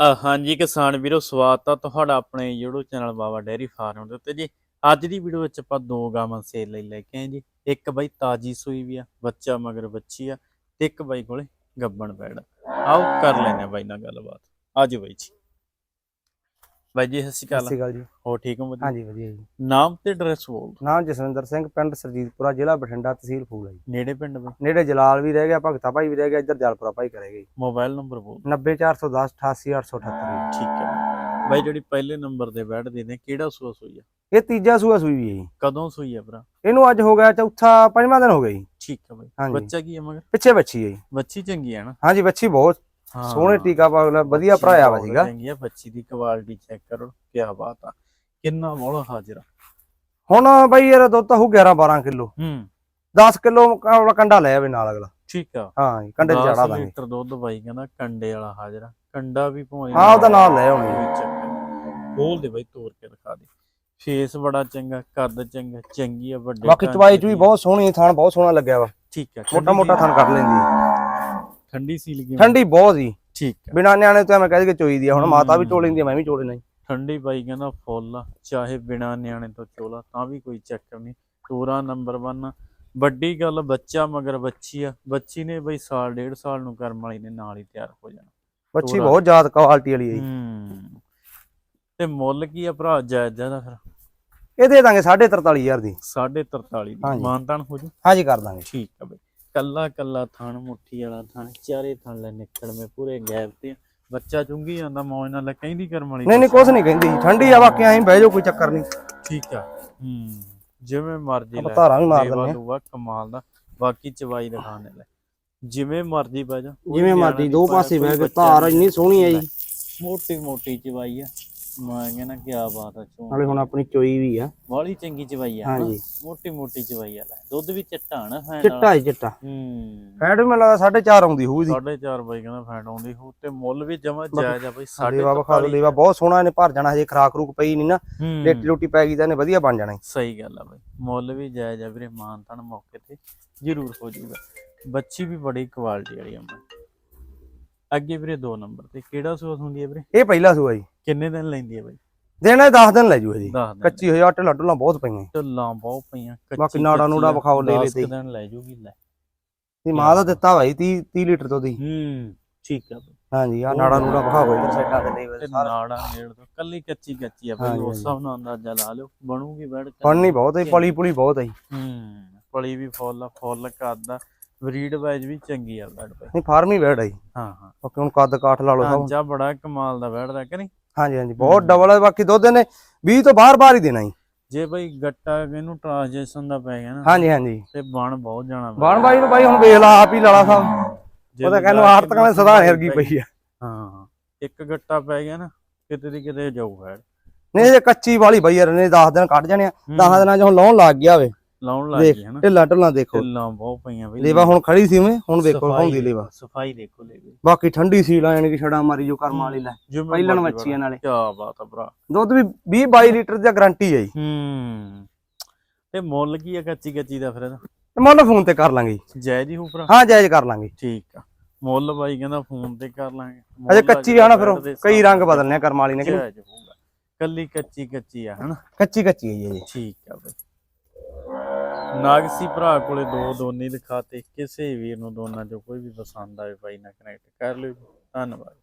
ਅ, ਹਾਂਜੀ ਕਿਸਾਨ ਵੀਰੋ ਸਵਾਗਤ ਆ ਤੁਹਾਡਾ ਆਪਣੇ YouTube channel Baba dairy farm ਦੇ ਉੱਤੇ ਜੀ। ਅੱਜ ਦੀ ਵੀਡੀਓ ਵਿੱਚ ਆਪਾਂ ਦੋ ਗਾਵਾਂ ਸੇਲ ਲਈ ਲੈ ਕੇ ਆਏ ਜੀ। ਇੱਕ ਬਾਈ ਤਾਜੀ ਸੂਈ ਵੀ ਆ ਬੱਚਾ ਮਗਰ ਬੱਚੀ ਆ ਤੇ ਇੱਕ ਬਾਈ ਕੋਲੇ ਗੱਬਣ ਪੈੜ ਆਓ ਕਰ ਲੈਨੇ ਆ ਬਾਈ ਨਾਲ ਗੱਲਬਾਤ। ਆਜੋ ਬਾਈ ਜੀ। ਬਾਈ ਜੀ ਸਤਿ ਸ਼੍ਰੀ ਸਤਿ ਅਕਾਲ ਸ਼੍ਰੀ ਅਕਾਲ ਜੀ। ਹੋ ਠੀਕ ਹੋ ਵਧੀਆ? ਹਾਂਜੀ ਵਧੀਆ ਜੀ। ਨਾਮ ਤੇ ਐਡਰੈਸ ਬੋਲ ਨਾਮ ਜਸਵਿੰਦਰ ਸਿੰਘ ਪਿੰਡ ਸਰਜੀਤਪੁਰਾ ਜ਼ਿਲ੍ਹਾ ਬਠਿੰਡਾ ਤਹਿਸੀਲ ਫੂਲ ਹੈ ਜੀ। ਨੇੜੇ ਪਿੰਡ ਬਾਈ? ਨੇੜੇ ਜਲਾਲ ਵੀ ਰਹਿ ਗਿਆ ਭਗਤਾ ਭਾਈ ਵੀ ਰਹਿ ਗਿਆ ਇੱਧਰ ਜਲਪੁਰਾ ਭਾਈ ਕਰੇਗਾ ਜੀ ਮੋਬਾਈਲ ਨੰਬਰ ਬੋਲ 90410 88878 ਠੀਕ ਹੈ। ਬਾਈ ਜਿਹੜੀ ਪਹਿਲੇ ਨੰਬਰ ਤੇ ਬੈਠਦੇ ਨੇ ਕਿਹੜਾ ਸੂਆ ਸੂਈ ਆ? ਇਹ ਤੀਜਾ ਸੂਆ ਸੂਈ ਵੀ ਹੈ ਜੀ। ਕਦੋਂ ਸੂਈ ਆ ਭਰਾ? ਇਹਨੂੰ ਅੱਜ ਹੋ ਗਿਆ ਚੌਥਾ ਪੰਜਵਾਂ ਦਿਨ ਹੋ ਗਿਆ ਜੀ। ਠੀਕ ਹੈ ਬਾਈ। ਹਾਂਜੀ। ਬੱਚਾ ਕੀ ਹੈ ਮਗਰ? ਪਿੱਛੇ ਬੱਚੀ ਹੈ ਜੀ। ਬੱਚੀ ਚੰਗੀ ਹੈ ਨਾ? ਹਾਂਜੀ ਬੱਚੀ ਬਹੁਤ ਸੋਹਣੇ ਟੀਕਾ ਪਾਗਲਾ ਵਧੀਆ ਭਰਾਇਆ ਵਾ ਸੀਗਾ। ਚੰਗੀ ਬੱਚੀ ਦੀ ਕੁਆਲਿਟੀ ਚੈੱਕ ਕਰੋ ਕੀ ਬਾਤ ਆ। ਕਿੰਨਾ ਮੋਲਾ ਹਾਜ਼ਰ ਹੁਣ ਬਾਈ ਯਾਰ ਦੁੱਧ ਤਾਂ ਹੋ 11 12 ਕਿਲੋ। ਹੂੰ। 10 ਕਿਲੋ ਕੰਡਾ ਲੈ ਆਵੇ ਨਾਲ ਅਗਲਾ। ਠੀਕ ਆ। ਹਾਂ ਕੰਡੇ 10 ਚਾੜਾ ਦਾਂਗੇ। ਲੀਟਰ ਦੁੱਧ ਬਾਈ ਕਹਿੰਦਾ ਕੰਡੇ ਵਾਲਾ ਹਾਜ਼ਰ ਕੰਡਾ ਵੀ ਭਾਵੇਂ ਹਾਂ ਉਹਦਾ ਨਾਲ ਲੈ ਆਉਣੀ ਬੋਲ ਦੇ ਬਾਈ ਤੋੜ ਕੇ ਦਿਖਾ ਦੇ। ਫੇਸ ਬੜਾ ਚੰਗਾ ਕੱਦ ਚੰਗਾ ਚੰਗੀ ਆ ਵੱਡੇ ਬਾਕੀ ਚਵਾਈ ਚ ਵੀ। ਬਹੁਤ ਸੋਹਣੀ ਥਣ ਬਹੁਤ ਸੋਹਣਾ ਲੱਗਿਆ ਵਾ। ਠੀਕ ਆ ਮੋਟਾ ਮੋਟਾ ਥਣ ਕੱਢ ਲੈਂਦੀ ਹੈ ਠੰਡੀ ਸੀ ਲਗੀ ਠੰਡੀ ਬਹੁਤ ਜੀ। ਠੀਕ ਆ ਬਿਨਾਂ ਨਿਆਣੇ ਤੋਂ ਐਵੇਂ ਕਹਿ ਕੇ ਚੋਈ ਦੀ ਆ। ਹੁਣ ਮਾਤਾ ਵੀ ਹੂੰ। ਚੋ ਲੈਂਦੀ ਆ ਮੈਂ ਵੀ ਚੋ ਲੈਣਾ ਠੰਡੀ ਬਾਈ ਕਹਿੰਦਾ ਫੁੱਲ ਚਾਹੇ ਬਿਨਾ ਨਿਆਣੇ ਤੋਂ ਚੋਲਾ ਤਾਂ ਵੀ ਕੋਈ ਚੱਕਰ ਨਹੀਂ। ਪੂਰਾ ਨੰਬਰ 1 ਵੱਡੀ ਗੱਲ ਬੱਚਾ ਮਗਰ ਬੱਚੀ ਆ। ਬੱਚੀ ਨੇ ਬਈ ਸਾਲ ਡੇਢ ਸਾਲ ਨੂੰ ਕਰਮ ਵਾਲੀ ਨੇ ਨਾਲ ਹੀ ਤਿਆਰ ਹੋ ਜਾਣਾ। ਬੱਚੀ ਤੋਰਾ। ਬਹੁਤ ਜ਼ਿਆਦਾ ਕੁਆਲਿਟੀ ਵਾਲੀ ਹੈ ਹੂੰ। ਤੇ ਮੁੱਲ ਕੀ ਆ ਭਰਾ ਜਾਇਜ਼ ਦਾ ਫਿਰ? ਇਹ ਦੇ ਦਾਂਗੇ 43000 ਦੀ। 43.5 ਦੀ। ਮਾਨਤਾਨ ਹੋ ਜੂ? ਹਾਂਜੀ ਕਰ ਦਾਂਗੇ। ਠੀਕ ਆ ਬਈ। ਕੱਲਾ ਕੱਲਾ ਥਣ ਮੁੱਠੀ ਵਾਲਾ ਥਣ ਚਾਰੇ ਥਣ ਲੈ ਨਿਕਲ ਮੇ ਪੂਰੇ ਗੈਪ ਤੇ। ਬੱਚਾ ਚੁੰਗੀ ਜਾਂਦਾ ਮੌਜ ਨਾਲ ਕਹਿੰਦੀ ਕਰਮ ਵਾਲੀ ਨਹੀਂ ਨਹੀਂ ਕੁਛ ਨਹੀਂ ਕਹਿੰਦੀ। ਠੰਡੀ ਆ ਬਾਕੀ ਐਂ ਬਹਿ ਜਾਓ ਕੋਈ ਚੱਕਰ ਨਹੀਂ। ਠੀਕ ਆ। ਹੂੰ ਜਿਵੇਂ ਮਰਜ਼ੀ ਲੈ। ਧਾਰਾਂ ਵੀ ਮਾਰ ਦਿੰਦੇ ਆ ਦੂਵਾ ਕਮਾਲ ਦਾ। ਬਾਕੀ ਚਵਾਈ ਦਿਖਾਣੇ ਲੈ ਜਿਵੇਂ ਮਰਜ਼ੀ ਬਹਿ ਜਾ। ਜਿਵੇਂ ਮਰਜ਼ੀ ਦੋ ਪਾਸੇ ਬਹਿ ਕੇ ਧਾਰ। ਇੰਨੀ ਸੋਹਣੀ ਆ ਜੀ ਮੋਟੀ ਮੋਟੀ ਚਵਾਈ ਆ। ਮੈਂ ਕਹਿੰਦਾ ਕੀ ਬਾਤ ਆ ਚੋਂ ਨਾਲੇ ਹੁਣ ਆਪਣੀ ਚੋਈ ਵੀ ਆ। ਵਾਲੀ ਚੰਗੀ ਚਵਾਈ ਆ ਹਨਾ? ਹਾਂਜੀ। ਮੋਟੀ ਮੋਟੀ ਚਵਾਈ ਆ ਲੈ। ਦੁੱਧ ਵੀ ਚਿੱਟਾ ਨਾ ਫੈਂਟ ਚਿੱਟਾ ਹੀ ਚਿੱਟਾ। ਹੂੰ। ਫੈਟ ਵੀ ਮੈਨੂੰ ਲੱਗਦਾ 4.5 ਆਉਂਦੀ ਹੋਊ ਜੀ 4.5 ਬਾਈ ਕਹਿੰਦਾ ਫੈਂਟ ਆਉਂਦੀ ਹੋ ਤੇ ਮੁੱਲ ਵੀ ਜਮਾ ਜਾਇਜ਼ ਆ ਬਾਈ ਲੇਵਾ ਵਿਖਾ ਲਓ 43 ਲੇਵਾ ਬਹੁਤ ਸੋਹਣਾ ਇਹਨੇ ਭਰ ਜਾਣਾ ਹਜੇ ਖਰਾਕ ਰੂਕ ਪਈ ਨਹੀਂ ਨਾ। ਰੇਟੀ ਰੋਟੀ ਪੈ ਗਈ ਤਾਂ ਇਹਨੇ ਵਧੀਆ ਬਣ ਜਾਣਾ। ਸਹੀ ਗੱਲ ਆ ਬਾਈ। ਮੁੱਲ ਵੀ ਜਾਇਜ਼ ਆ ਵੀਰੇ ਮਾਨਤਨ ਮੌਕੇ ਤੇ ਜ਼ਰੂਰ ਹੋ ਜਾਊਗਾ। ਬੱਚੀ ਵੀ ਬੜੀ ਕੁਆਲਿਟੀ ਵਾਲੀ ਆ ਮੈਂ ਅੱਗੇ ਵੀਰੇ 2 ਨੰਬਰ ਤੇ ਕਿਹੜਾ ਸੂਸ ਹੁੰਦੀ ਹੈ ਵੀਰੇ? ਇਹ ਪਹਿਲਾ ਸੂਆ ਜੀ। ਕਿੰਨੇ ਦਿਨ ਲੈਂਦੀ ਹੈ ਬਾਈ? ਦੇਣਾ 10 ਦਿਨ ਲੈ ਜੂ। ਜੀ ਕੱਚੀ ਹੋਈ ਆ ਢਿੱਲਾਂ ਢੁੱਲਾਂ ਬਹੁਤ ਪਈਆਂ। ਢੱਲਾਂ ਬਹੁਤ ਪਈਆਂ ਕੱਚੀ ਬਾਕੀ ਨਾੜਾ ਵਿਖਾਓ ਤੇ। ਦਿਨ ਲੈ ਜੂਗੀ ਲੈ। ਦੀ ਮਾਂ ਦਾ ਦਿੱਤਾ ਭਾਈ 30 30 ਲੀਟਰ ਤੋਂ ਦੀ। ਹੂੰ ਠੀਕ ਆ ਹਾਂਜੀ ਆ ਨਾੜਾ ਨੂੜਾ ਵਿਖਾਓ ਇਧਰ ਸਾਈਡਾਂ ਤੇ ਲੇਵੇ ਤੇ ਸਾਰਾ ਨਾੜਾ ਨੇੜ ਤੋਂ ਕੱਲੀ ਕੱਚੀ ਕੱਚੀ ਆ ਹਾਂਜੀ, ਉਸ। ਹਿਸਾਬ ਨਾਲ ਅੰਦਾਜ਼ਾ ਲਾ ਲਿਓ ਬਣੂਗੀ ਬੈਠ ਕੇ ਪੜਨੀ ਬਹੁਤ ਹੈ ਪਲੀ ਪੁਲੀ ਬਹੁਤ ਹੈ। ਹੂੰ ਪਲੀ ਵੀ ਫੁੱਲ ਫੁੱਲ ਆ। ਬਰੀਡ ਵਾਈਜ਼ ਵੀ ਚੰਗੀ ਆ ਬੈਠ ਪਈ ਨਹੀਂ ਫਾਰਮ ਹੀ ਬੈਠ ਹੈ ਜੀ। ਹਾਂ ਹਾਂ। ਬਾਕੀ ਹੁਣ ਕੱਦ ਕਾਠ ਲਾ ਲਓ ਸਭ। ਢਾਂਚਾ ਬੜਾ ਕਮਾਲ ਦਾ ਬੈਠਦਾ ਕਿ ਨਹੀਂ? ਹਾਂਜੀ ਹਾਂਜੀ ਬਹੁਤ ਡਬਲ ਹੈ ਬਾਕੀ ਦੁੱਧ ਨੇ 20 ਤੋਂ ਬਾਹਰ ਬਾਹਰ ਹੀ ਦੇਣਾ ਜੀ। ਜੇ ਬਈ ਗੱਟਾ ਇਹਨੂੰ ਟ੍ਰਾਂਜੈਕਸ਼ਨ ਦਾ ਪੈ ਗਿਆ ਨਾ ਹਾਂਜੀ ਹਾਂਜੀ। ਤੇ ਬਣ ਬਹੁਤ ਜਾਣਾ। ਬਾਣ ਬਾਈ ਨੂੰ ਬਾਈ ਹੁਣ ਵੇਖ ਲਾ ਆਪ ਹੀ ਲਾਲਾ ਸਾਹਿਬ ਜੇ ਉਹ ਤਾਂ ਵੀ ਕਹਿੰਦਾ ਜਾ ਆਰਤਕਾਂ ਨੇ ਸਦਾ ਹਰਗੀ ਪਈ ਆ। ਹਾਂ ਇੱਕ ਗੱਟਾ ਪੈ ਗਿਆ ਨਾ ਕਿਤੇ ਦੀ ਕਿਤੇ ਜਾਊ ਫੈੜ ਨਹੀਂ ਇਹ ਕੱਚੀ ਵਾਲੀ ਬਈ ਯਾਰ ਨੇ 10 ਦਿਨ ਕੱਢ ਜਾਣੇ ਆ। 10 ਦਿਨਾਂ ਚ ਹੁਣ ਲਾਉਣ ਲੱਗ ਗਿਆ ਵੇ। ਲਾਉਣ ਲੱਗ ਗਈ ਹਨਾ। ਢਿੱਲਾ ਢਿੱਲਾ ਦੇਖੋ। ਢਿੱਲਾਂ ਬਹੁਤ ਪਈਆਂ ਬਈ। ਲੇਵਾ ਹੁਣ ਖੜੀ ਸੀ ਉਵੇਂ ਹੁਣ ਵੇਖੋ ਹੁੰਦੀ ਲੇਵਾ। ਸਫ਼ਾਈ ਦੇਖੋ ਲੇਵੇ। ਬਾਕੀ ਠੰਡੀ ਸੀ ਲਾ ਯਾਨੀ ਕਿ ਛੜਾ ਮਾਰੀ ਜੋ ਕਰਮ ਵਾਲੀ ਲੈ ਪਹਿਲਣ ਮੱਛੀਆਂ ਨਾਲੇ। ਕੀ ਬਾਤ ਆ ਭਰਾ। ਦੁੱਧ ਵੀ 20 22 ਲੀਟਰ ਦੀ ਗਾਰੰਟੀ ਹੈ ਜੀ। ਹੂੰ। ਤੇ ਮੁੱਲ ਕੀ ਆ ਕੱਚੀ ਕੱਚੀ ਦਾ ਫਿਰ ਇਹਦਾ? ਮੁੱਲ ਫੋਨ ਤੇ ਕਰ ਲਾਂਗੇ ਜੀ। ਜਾਇਜ਼ ਹੀ ਹੋ ਭਰਾ? ਹਾਂ ਜਾਇਜ਼ ਕਰ ਲਾਂਗੇ। ਠੀਕ ਆ। ਮੁੱਲ ਬਾਈ ਕਹਿੰਦਾ ਫੋਨ ਤੇ ਕਰ ਲਾਂਗੇ। ਅਜੇ ਕੱਚੀ ਆ ਨਾ ਫਿਰ ਕਈ ਰੰਗ ਬਦਲਨੇ ਆ ਕਰਮ ਵਾਲੀ ਨੇ ਕਿ ਕੱਲੀ ਕੱਚੀ ਕੱਚੀ ਆ ਹਨਾ? ਕੱਚੀ ਕੱਚੀ ਹੈ ਜੀ। ਠੀਕ ਆ ਬਈ। ਨਾਗਸੀ ਭਰਾ ਕੋਲੇ ਦੋ ਦੋਨੇ ਦਿਖਾਤੇ ਕਿਸੇ ਵੀਰ ਨੂੰ ਦੋਨਾਂ ਚੋਂ ਕੋਈ ਵੀ ਪਸੰਦ ਆਵੇ ਬਾਈ ਨਾਲ ਕਨੈਕਟ ਕਰ ਲਿਓ ਧੰਨਵਾਦ।